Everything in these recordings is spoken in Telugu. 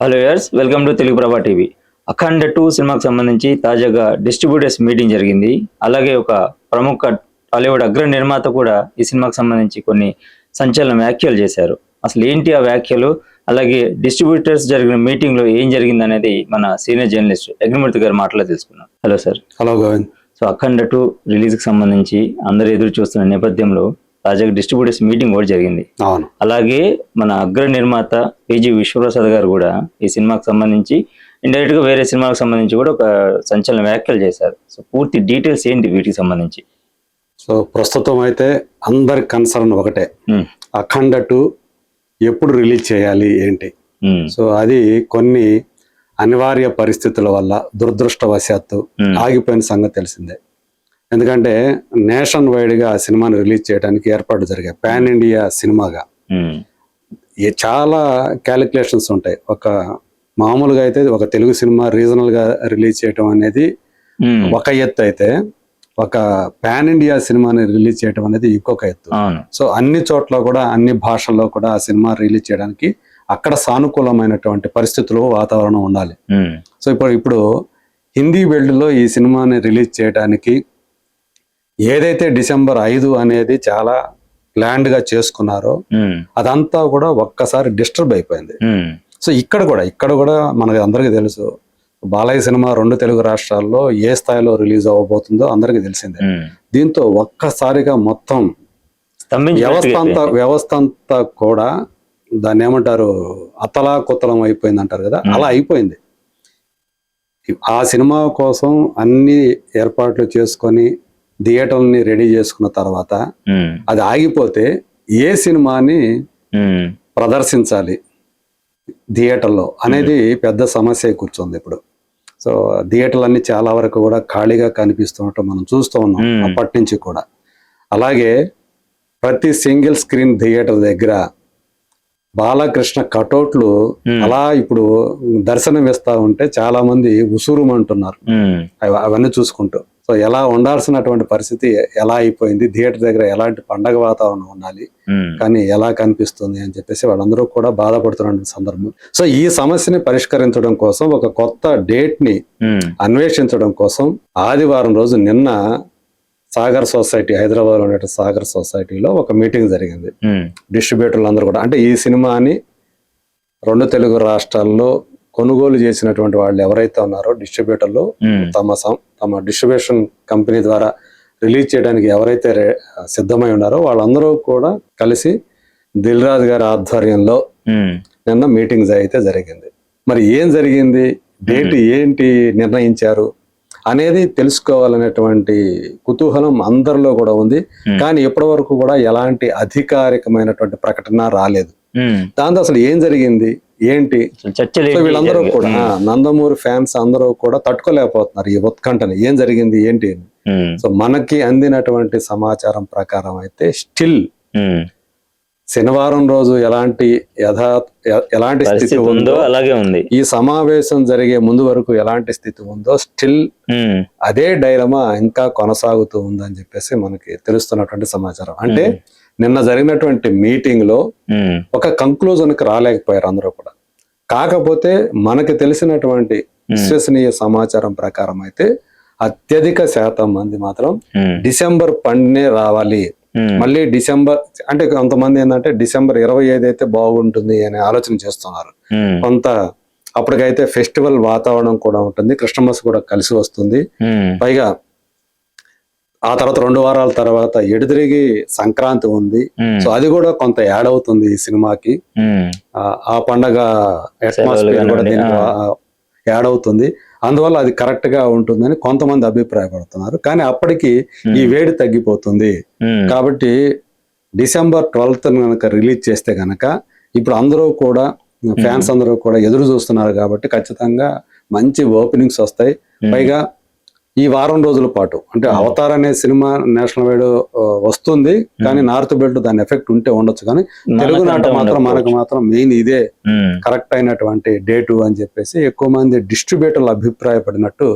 Hello యర్స్ welcome to Telugu Prabha TV. Akhanda two సినిమాకి సంబంధించి తాజాగా డిస్ట్రిబ్యూటర్స్ మీటింగ్ జరిగింది. అలాగే ఒక ప్రముఖ టాలీవుడ్ అగ్ర నిర్మాత కూడా ఈ సినిమాకి సంబంధించి కొన్ని సంచలన వ్యాఖ్యలు చేశారు. అసలు ఏంటి ఆ వ్యాఖ్యలు? అలాగే డిస్ట్రిబ్యూటర్స్ జరిగిన మీటింగ్లో ఏం జరిగింది అనేది మన సీనియర్ జర్నలిస్ట్ యజ్ఞమూర్తి గారి మాటలో తెలుసుకున్నాం. Hello sir. Hello Govind. So Akhanda two రిలీజ్కి సంబంధించి అందరూ ఎదురు చూస్తున్న నేపథ్యంలో తాజాగా డిస్ట్రిబ్యూటర్స్ మీటింగ్ కూడా జరిగింది. అవును. అలాగే మన అగ్ర నిర్మాత పిజి విశ్వప్రసాద్ గారు కూడా ఈ సినిమాకి సంబంధించి ఇండైరెక్ట్గా వేరే సినిమాకి సంబంధించి కూడా ఒక సంచలన వ్యాఖ్యలు చేశారు. సో పూర్తి డీటెయిల్స్ ఏంటి వీటికి సంబంధించి? సో ప్రస్తుతం అయితే అందరి కన్సర్న్ ఒకటే. అఖండ టూ ఎప్పుడు రిలీజ్ చేయాలి ఏంటి? సో అది కొన్ని అనివార్య పరిస్థితుల వల్ల దురదృష్టవశాత్తు. ఆగిపోయిన సంగతి తెలిసిందే. ఎందుకంటే నేషన్ వైడ్గా ఆ సినిమాని రిలీజ్ చేయడానికి ఏర్పాటు జరిగాయి. పాన్ ఇండియా సినిమాగా. చాలా క్యాలిక్యులేషన్స్ ఉంటాయి. ఒక మామూలుగా అయితే ఒక తెలుగు సినిమా రీజనల్గా రిలీజ్ చేయడం అనేది ఒక ఎత్తు అయితే ఒక పాన్ ఇండియా సినిమాని రిలీజ్ చేయడం అనేది ఇంకొక ఎత్తు. సో అన్ని చోట్ల కూడా అన్ని భాషల్లో కూడా ఆ సినిమా రిలీజ్ చేయడానికి అక్కడ సానుకూలమైనటువంటి పరిస్థితులు వాతావరణం ఉండాలి. సో ఇప్పుడు ఇప్పుడు హిందీ లో ఈ సినిమాని రిలీజ్ చేయడానికి ఏదైతే డిసెంబర్ ఐదు అనేది చాలా planned గా చేసుకున్నారో అదంతా కూడా ఒక్కసారి డిస్టర్బ్ అయిపోయింది. సో ఇక్కడ కూడా ఇక్కడ కూడా మనకి అందరికీ తెలుసు. బాలయ్య సినిమా రెండు తెలుగు రాష్ట్రాల్లో ఏ స్థాయిలో రిలీజ్ అవ్వబోతుందో అందరికీ తెలిసిందే. దీంతో ఒక్కసారిగా మొత్తం వ్యవస్థ అంతా. వ్యవస్థ అంతా కూడా దాన్ని ఏమంటారు అతలా కుతలం అయిపోయింది అంటారు కదా. అలా అయిపోయింది. ఆ సినిమా కోసం అన్ని ఏర్పాట్లు చేసుకొని థియేటర్ని రెడీ చేసుకున్న తర్వాత అది ఆగిపోతే ఏ సినిమాని ప్రదర్శించాలి థియేటర్లో అనేది పెద్ద సమస్య కూర్చుంది ఇప్పుడు. సో థియేటర్లు అన్ని చాలా వరకు కూడా ఖాళీగా కనిపిస్తుండటం మనం చూస్తూ ఉన్నాం. అప్పటి నుంచి కూడా. అలాగే ప్రతి సింగిల్ స్క్రీన్ థియేటర్ దగ్గర బాలకృష్ణ కటౌట్లు. అలా ఇప్పుడు దర్శనం ఇస్తా ఉంటే చాలా మంది ఉసురుమంటున్నారు అవన్నీ చూసుకుంటూ. సో ఎలా ఉండాల్సినటువంటి పరిస్థితి ఎలా అయిపోయింది? థియేటర్ దగ్గర ఎలాంటి పండగ వాతావరణం ఉండాలి? కానీ ఎలా కనిపిస్తుంది అని చెప్పేసి వాళ్ళందరూ కూడా బాధపడుతున్న సందర్భం. సో ఈ సమస్యని పరిష్కరించడం కోసం ఒక కొత్త డేట్ని అన్వేషించడం కోసం ఆదివారం రోజు నిన్న సాగర్ సొసైటీ హైదరాబాద్లో ఉన్న సాగర్ సొసైటీలో ఒక మీటింగ్ జరిగింది. డిస్ట్రిబ్యూటర్లు అందరూ కూడా. అంటే ఈ సినిమాని రెండు తెలుగు రాష్ట్రాల్లో కొనుగోలు చేసినటువంటి వాళ్ళు ఎవరైతే ఉన్నారో డిస్ట్రిబ్యూటర్లు తమ తమ డిస్ట్రిబ్యూషన్ కంపెనీ ద్వారా రిలీజ్ చేయడానికి ఎవరైతే సిద్ధమై ఉన్నారో వాళ్ళందరూ కూడా కలిసి దిల్ రాజు గారి ఆధ్వర్యంలో నిన్న మీటింగ్స్ అయితే జరిగింది. మరి ఏం జరిగింది? డేట్ ఏంటి? నిర్ణయించారు? అనేది తెలుసుకోవాలనేటువంటి కుతూహలం అందరిలో కూడా ఉంది. కానీ ఇప్పటి వరకు కూడా ఎలాంటి అధికారికమైనటువంటి ప్రకటన రాలేదు. దాంతో అసలు ఏం జరిగింది? ఏంటి? వీళ్ళందరూ? కూడా నందమూరి ఫ్యాన్స్ అందరూ కూడా తట్టుకోలేకపోతున్నారు ఈ ఉత్కంఠని. ఏం జరిగింది ఏంటి సో మనకి అందినటువంటి సమాచారం ప్రకారం అయితే స్టిల్. శనివారం రోజు ఎలాంటి యథా ఎలాంటి స్థితి ఉందో అలాగే ఉంది. ఈ సమావేశం జరిగే ముందు వరకు ఎలాంటి స్థితి ఉందో స్టిల్ అదే డైలమా ఇంకా కొనసాగుతూ ఉందని చెప్పేసి మనకి తెలుస్తున్నటువంటి సమాచారం. అంటే నిన్న జరిగినటువంటి మీటింగ్లో ఒక కంక్లూజన్కి రాలేకపోయారు అందరూ కూడా. కాకపోతే మనకి తెలిసినటువంటి విశ్వసనీయ సమాచారం ప్రకారం అయితే అత్యధిక శాతం మంది మాత్రం డిసెంబర్ పన్నే రావాలి. మళ్ళీ డిసెంబర్ అంటే కొంతమంది ఏంటంటే డిసెంబర్ ఇరవై ఐదు అయితే బాగుంటుంది అనే ఆలోచన చేస్తున్నారు. కొంత అప్పటికైతే ఫెస్టివల్ వాతావరణం కూడా ఉంటుంది క్రిస్టమస్ కూడా కలిసి వస్తుంది. పైగా ఆ తర్వాత రెండు వారాల తర్వాత ఎడుదిరిగి సంక్రాంతి ఉంది. సో అది కూడా కొంత యాడ్ అవుతుంది ఈ సినిమాకి. ఆ- పండగ అట్మాస్ఫియర్ కూడా దీనికి యాడ్ అవుతుంది. అందువల్ల అది కరెక్ట్గా ఉంటుందని కొంతమంది అభిప్రాయపడుతున్నారు. కానీ అప్పటికి ఈ వేడి తగ్గిపోతుంది. కాబట్టి డిసెంబర్ ట్వెల్త్ కనుక రిలీజ్ చేస్తే గనక ఇప్పుడు అందరూ కూడా ఫ్యాన్స్ అందరూ కూడా ఎదురు చూస్తున్నారు కాబట్టి ఖచ్చితంగా మంచి ఓపెనింగ్స్ వస్తాయి. పైగా ఈ వారం రోజుల పాటు. అంటే అవతార్ అనే సినిమా నేషనల్ వైడ్ వస్తుంది కానీ నార్త్ బెల్ట్ దాని ఎఫెక్ట్ ఉంటే ఉండొచ్చు కానీ తెలుగు నాట మాత్రం మనకు. మాత్రం మెయిన్ ఇదే ఉమ్, కరెక్ట్ అయినటువంటి డేటు అని చెప్పేసి ఎక్కువ మంది డిస్ట్రిబ్యూటర్లు అభిప్రాయపడినట్టు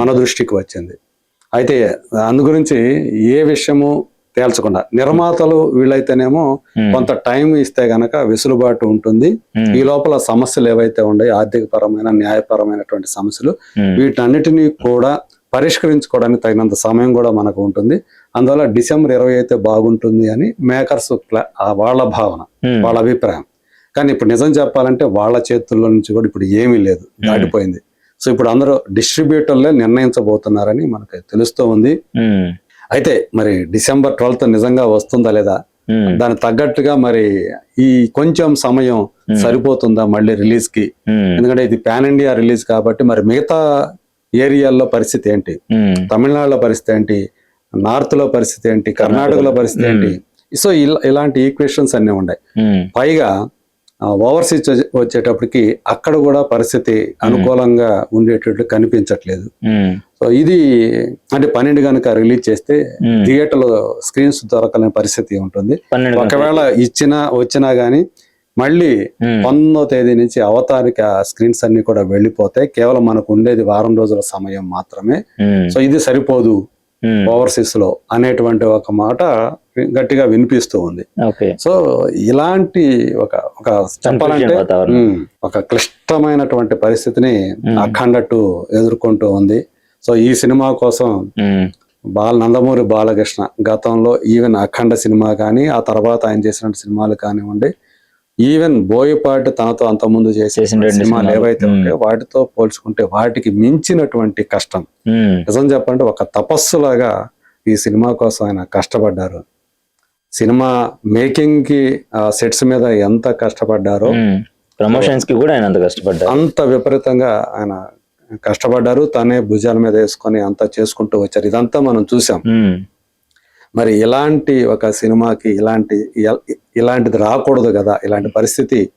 మన దృష్టికి వచ్చింది. అయితే అందు గురించి ఏ విషయము తేల్చకుండా నిర్మాతలు వీళ్ళైతేనేమో కొంత టైం ఇస్తే గనక వెసులుబాటు ఉంటుంది. ఈ లోపల సమస్యలు ఏవైతే ఉన్నాయో ఆర్థిక పరమైన న్యాయపరమైనటువంటి సమస్యలు వీటన్నిటినీ కూడా పరిష్కరించుకోవడానికి తగినంత సమయం కూడా మనకు ఉంటుంది. అందువల్ల డిసెంబర్ ఇరవై అయితే బాగుంటుంది అని మేకర్స్ వాళ్ళ భావన వాళ్ళ అభిప్రాయం. కానీ ఇప్పుడు నిజం చెప్పాలంటే వాళ్ళ చేతుల్లో నుంచి కూడా ఇప్పుడు ఏమీ లేదు దాటిపోయింది. సో ఇప్పుడు అందరూ డిస్ట్రిబ్యూటర్లే నిర్ణయించబోతున్నారని మనకు తెలుస్తూ ఉంది. అయితే మరి డిసెంబర్ ట్వెల్త్ నిజంగా వస్తుందా లేదా? దానికి తగ్గట్టుగా మరి ఈ కొంచెం సమయం సరిపోతుందా మళ్ళీ రిలీజ్కి ఎందుకంటే ఇది పాన్ ఇండియా రిలీజ్ కాబట్టి మరి మిగతా ఏరియాల్లో పరిస్థితి ఏంటి? తమిళనాడులో పరిస్థితి ఏంటి? నార్త్లో పరిస్థితి ఏంటి? కర్ణాటకలో పరిస్థితి ఏంటి? సో ఇలా ఇలాంటి ఈక్వేషన్స్ అన్ని ఉన్నాయి. పైగా ఓవర్సీస్ వచ్చేటప్పటికి అక్కడ కూడా పరిస్థితి అనుకూలంగా ఉండేటట్లు కనిపించట్లేదు. సో ఇది అంటే పన్నెండు కనుక రిలీజ్ చేస్తే థియేటర్లో స్క్రీన్స్ దొరకలేని పరిస్థితి ఉంటుంది. ఒకవేళ ఇచ్చినా వచ్చినా గానీ మళ్ళీ పంతొమ్మిదో తేదీ నుంచి అవతారిక స్క్రీన్స్ అన్ని కూడా వెళ్ళిపోతాయి కేవలం మనకు ఉండేది వారం రోజుల సమయం మాత్రమే. సో ఇది సరిపోదు ఓవర్సీస్లో అనేటువంటి ఒక మాట గట్టిగా వినిపిస్తూ ఉంది. సో ఇలాంటి ఒక ఒక చెప్పాలంటే ఒక క్లిష్టమైనటువంటి పరిస్థితిని. అఖండ టూ ఎదుర్కొంటూ ఉంది. సో ఈ సినిమా కోసం బాల నందమూరి బాలకృష్ణ గతంలో ఈవెన్ అఖండ సినిమా కానీ ఆ తర్వాత ఆయన చేసిన సినిమాలు కానివ్వండి ఈవెన్ బోయపాటి తనతో అంతకుముందు చేసిన రెండు సినిమాలు. ఏవైతే. ఉంటాయో వాటితో పోల్చుకుంటే వాటికి మించినటువంటి కష్టం. నిజం చెప్పంటే ఒక తపస్సులాగా ఈ సినిమా కోసం ఆయన కష్టపడ్డారు. సినిమా మేకింగ్కి సెట్స్ మీద ఎంత కష్టపడ్డారో ప్రమోషన్స్కి కూడా ఆయన అంత కష్టపడ్డారు. అంత విపరీతంగా ఆయన కష్టపడ్డారు. తనే భుజాల మీద వేసుకొని అంతా చేసుకుంటూ వచ్చారు. ఇదంతా మనం చూసాం. మరి ఇలాంటి ఒక సినిమాకి ఇలాంటి ఇల- ఇలాంటిది రాకూడదు కదా ఇలాంటి పరిస్థితి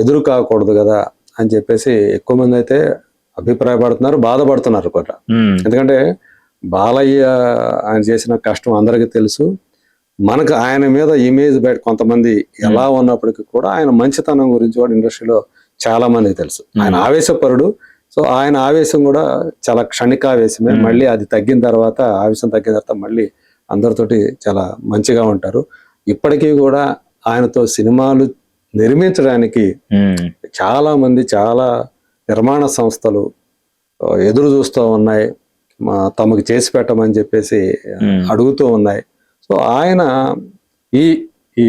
ఎదురు కాకూడదు కదా అని చెప్పేసి ఎక్కువ మంది అయితే అభిప్రాయపడుతున్నారు బాధపడుతున్నారు కూడా. ఎందుకంటే బాలయ్య ఆయన చేసిన కష్టం అందరికీ తెలుసు. మనకు ఆయన మీద ఇమేజ్ బయట కొంతమంది ఎలా ఉన్నప్పటికీ కూడా ఆయన మంచితనం గురించి కూడా ఇండస్ట్రీలో చాలా మందికి తెలుసు. ఆయన ఆవేశపరుడు. సో ఆయన ఆవేశం కూడా చాలా క్షణికావేశమే. మళ్ళీ అది తగ్గిన తర్వాత ఆవేశం తగ్గిన తర్వాత మళ్ళీ అందరితోటి చాలా మంచిగా ఉంటారు. ఇప్పటికీ కూడా ఆయనతో సినిమాలు నిర్మించడానికి చాలా మంది చాలా నిర్మాణ సంస్థలు ఎదురు చూస్తూ ఉన్నాయి. మా తమకు చేసి పెట్టమని చెప్పేసి. అడుగుతూ ఉన్నాయి. సో ఆయన ఈ ఈ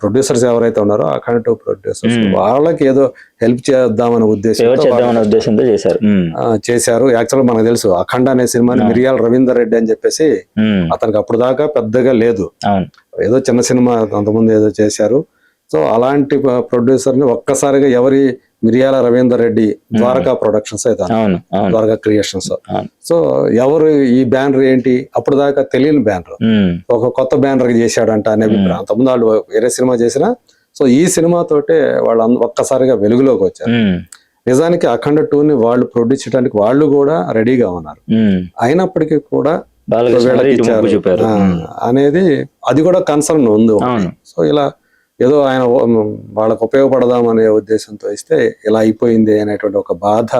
ప్రొడ్యూసర్స్ ఎవరైతే ఉన్నారో అఖండ టూ ప్రొడ్యూసర్స్. వాళ్ళకి ఏదో హెల్ప్ చేద్దామనే ఉద్దేశంతో చేశారు. చేశారు. యాక్చువల్ మనకు తెలుసు అఖండ అనే సినిమాని. మిరియాల రవీందర్ రెడ్డి అని చెప్పేసి అతనికి అప్పుడు దాకా పెద్దగా లేదు. ఏదో చిన్న సినిమా అంతకుముందు ఏదో చేశారు. సో అలాంటి ప్రొడ్యూసర్ని ఒక్కసారిగా ఎవరి మిరియాల రవీందర్ రెడ్డి ద్వారకా ప్రొడక్షన్స్ అయితే ద్వారకా క్రియేషన్స్. సో ఎవరు ఈ బ్యానర్ ఏంటి? అప్పుడు దాకా తెలియని బ్యానర్. ఒక కొత్త బ్యానర్ చేశాడంట అనే అభిప్రాయం. అంతకుముందు వాళ్ళు వేరే సినిమా చేసినా సో ఈ సినిమా తోటే వాళ్ళు ఒక్కసారిగా వెలుగులోకి వచ్చారు. నిజానికి అఖండ టూ ని వాళ్ళు ప్రొడ్యూస్ చేయడానికి వాళ్ళు కూడా రెడీగా ఉన్నారు. అయినప్పటికీ కూడా అనేది అది కూడా కన్సర్న్ ఉంది. సో ఇలా ఏదో ఆయన వాళ్ళకు ఉపయోగపడదాం అనే ఉద్దేశంతో ఇస్తే ఇలా అయిపోయింది అనేటువంటి ఒక బాధ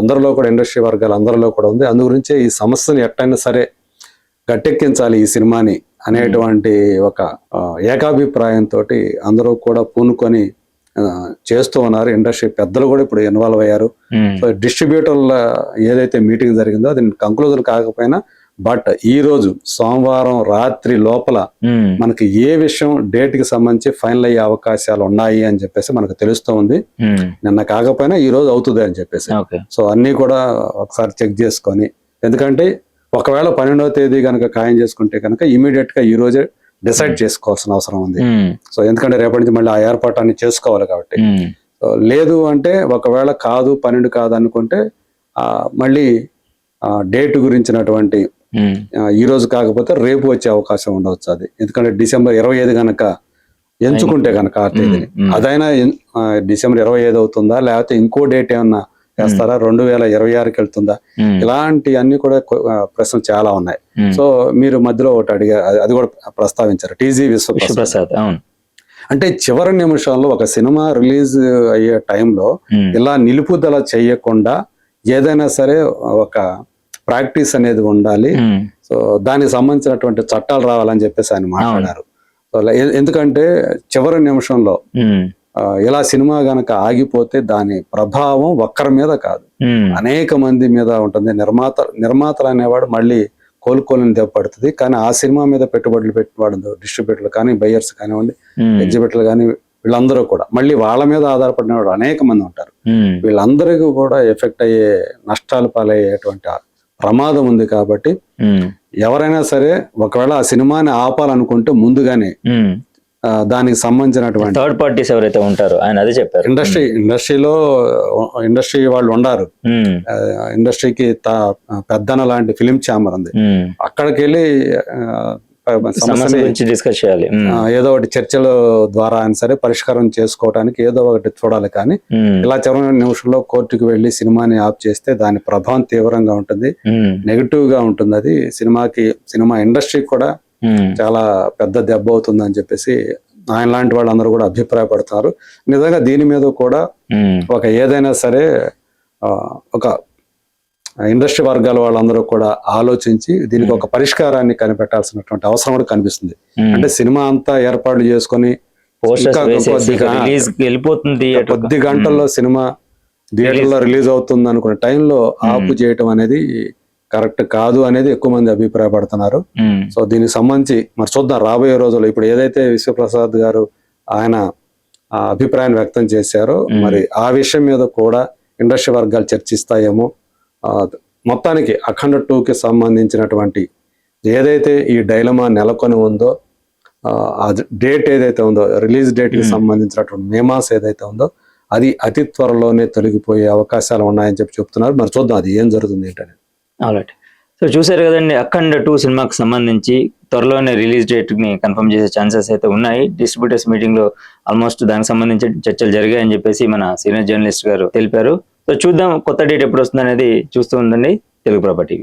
అందరిలో కూడా ఇండస్ట్రీ వర్గాలు అందరిలో కూడా ఉంది. అందు గురించే ఈ సమస్యను ఎట్టయినా సరే గట్టెక్కించాలి ఈ సినిమాని అనేటువంటి ఒక ఏకాభిప్రాయంతో అందరూ కూడా పూనుకొని చేస్తూ ఉన్నారు. ఇండస్ట్రీ పెద్దలు కూడా ఇప్పుడు ఇన్వాల్వ్ అయ్యారు. సో డిస్ట్రిబ్యూటర్ల ఏదైతే మీటింగ్ జరిగిందో అది కంక్లూజన్ కాకపోయినా బట్ ఈ రోజు సోమవారం రాత్రి లోపల మనకి ఏ విషయం డేట్కి సంబంధించి ఫైనల్ అయ్యే అవకాశాలు ఉన్నాయి అని చెప్పేసి మనకు తెలుస్తూ ఉంది. నిన్న కాకపోయినా ఈ రోజు అవుతుంది అని చెప్పేసి. సో అన్ని కూడా ఒకసారి చెక్ చేసుకొని ఎందుకంటే ఒకవేళ పన్నెండవ తేదీ కనుక ఖాయం చేసుకుంటే కనుక ఇమీడియట్గా ఈ రోజే డిసైడ్ చేసుకోవాల్సిన అవసరం ఉంది. సో ఎందుకంటే రేపటి నుంచి మళ్ళీ ఆ ఏర్పాటాన్ని చేసుకోవాలి కాబట్టి. లేదు అంటే ఒకవేళ కాదు పన్నెండు కాదు అనుకుంటే ఆ, మళ్ళీ డేట్ గురించినటువంటి ఈ రోజు కాకపోతే రేపు వచ్చే అవకాశం ఉండవచ్చు అది. ఎందుకంటే డిసెంబర్ ఇరవై ఐదు కనుక ఎంచుకుంటే కనుక ఆ తేదీని. అదైనా డిసెంబర్ ఇరవై ఐదు అవుతుందా? లేకపోతే ఇంకో డేట్ ఏమన్నా వేస్తారా? రెండు వేల ఇరవై ఆరుకి వెళ్తుందా? ఇలాంటి అన్ని కూడా ప్రశ్నలు చాలా ఉన్నాయి. సో మీరు మధ్యలో ఒకటి అడిగా అది- కూడా ప్రస్తావించారు. టీజీ విశ్వప్రసాద్. అంటే చివరి నిమిషంలో ఒక సినిమా రిలీజ్ అయ్యే టైంలో ఇలా నిలుపుదల చేయకుండా ఏదైనా సరే ఒక ప్రాక్టీస్ అనేది ఉండాలి. సో దానికి సంబంధించినటువంటి చట్టాలు రావాలని చెప్పేసి ఆయన మాట్లాడారు. ఎందుకంటే చివరి నిమిషంలో ఇలా సినిమా గనక ఆగిపోతే దాని ప్రభావం ఒక్కరి మీద కాదు. అనేక మంది మీద ఉంటుంది. నిర్మాత నిర్మాతలు అనేవాడు మళ్ళీ కోలుకోలేని దెబ్బ పడుతుంది. కానీ ఆ సినిమా మీద పెట్టుబడులు పెట్టినవాడు డిస్ట్రిబ్యూటర్లు కానీ బయ్యర్స్ కానివ్వండి ఎగ్జిబిటర్లు కానీ వీళ్ళందరూ కూడా మళ్ళీ వాళ్ళ మీద ఆధారపడిన వాడు అనేక మంది ఉంటారు. వీళ్ళందరికీ కూడా ఎఫెక్ట్ అయ్యే నష్టాలు పాలయ్యేటువంటి ప్రమాదం ఉంది కాబట్టి ఎవరైనా సరే ఒకవేళ ఆ సినిమాని ఆపాలనుకుంటే ముందుగానే దానికి సంబంధించినటువంటి థర్డ్ పార్టీస్ ఎవరైతే ఉంటారో ఆయన అదే చెప్పారు. ఇండస్ట్రీ ఇండస్ట్రీలో ఇండస్ట్రీ వాళ్ళు ఉండారు. ఇండస్ట్రీకి పెద్దన లాంటి ఫిలిం ఛాంబర్ ఉంది. అక్కడికి వెళ్ళి సమస్య డిస్కస్ చేయాలి. ఏదో ఒకటి చర్చల ద్వారా అయినా సరే పరిష్కారం చేసుకోవడానికి ఏదో ఒకటి చూడాలి కానీ ఇలా చివరి నిమిషంలో కోర్టుకు వెళ్ళి సినిమాని ఆఫ్ చేస్తే దాని ప్రభావం తీవ్రంగా ఉంటుంది. నెగిటివ్గా ఉంటుంది. అది సినిమాకి సినిమా ఇండస్ట్రీకి కూడా చాలా పెద్ద దెబ్బ అవుతుంది అని చెప్పేసి ఆయన లాంటి వాళ్ళందరూ కూడా అభిప్రాయపడతారు. నిజంగా దీని మీద కూడా ఒక ఏదైనా సరే ఒక ఇండస్ట్రీ వర్గాల వాళ్ళందరూ కూడా ఆలోచించి దీనికి ఒక పరిష్కారాన్ని కనిపెట్టాల్సినటువంటి అవసరం కూడా కనిపిస్తుంది. అంటే సినిమా అంతా ఏర్పాటు చేసుకొని వెళ్ళిపోతుంది కొద్ది గంటల్లో సినిమా థియేటర్లో రిలీజ్ అవుతుంది అనుకునే టైంలో ఆపు చేయటం అనేది కరెక్ట్ కాదు అనేది ఎక్కువ మంది అభిప్రాయపడుతున్నారు. సో దీనికి సంబంధించి మరి చూద్దాం రాబోయే రోజుల్లో ఇప్పుడు ఏదైతే విశ్వప్రసాద్ గారు ఆయన అభిప్రాయాన్ని వ్యక్తం చేశారో. మరి ఆ విషయం మీద కూడా ఇండస్ట్రీ వర్గాలు చర్చిస్తాయేమో మొత్తానికి అఖండ టూకి సంబంధించినటువంటి ఏదైతే ఈ డైలమా నెలకొని ఉందో ఆ, డేట్ ఏదైతే ఉందో రిలీజ్ డేట్కి మ్మ్. సంబంధించినటువంటి మేమాస్ ఏదైతే ఉందో అది అతి త్వరలోనే తొలగిపోయే అవకాశాలు ఉన్నాయని చెప్పి చెప్తున్నారు. మరి చూద్దాం అది ఏం జరుగుతుంది ఏంటని ఆల్రైట్ సో చూసారు కదండి అఖండ టూ సినిమాకి సంబంధించి త్వరలోనే రిలీజ్ డేట్ని కన్ఫర్మ్ చేసే ఛాన్సెస్ అయితే ఉన్నాయి. డిస్ట్రిబ్యూటర్స్ మీటింగ్లో ఆల్మోస్ట్ దానికి సంబంధించి చర్చలు జరిగాయని చెప్పేసి మన సీనియర్ జర్నలిస్ట్ గారు తెలిపారు. సో చూద్దాం కొత్త డేట్ ఎప్పుడు వస్తుంది అనేది చూస్తూ ఉందండి తెలుగు ప్రాపర్టీ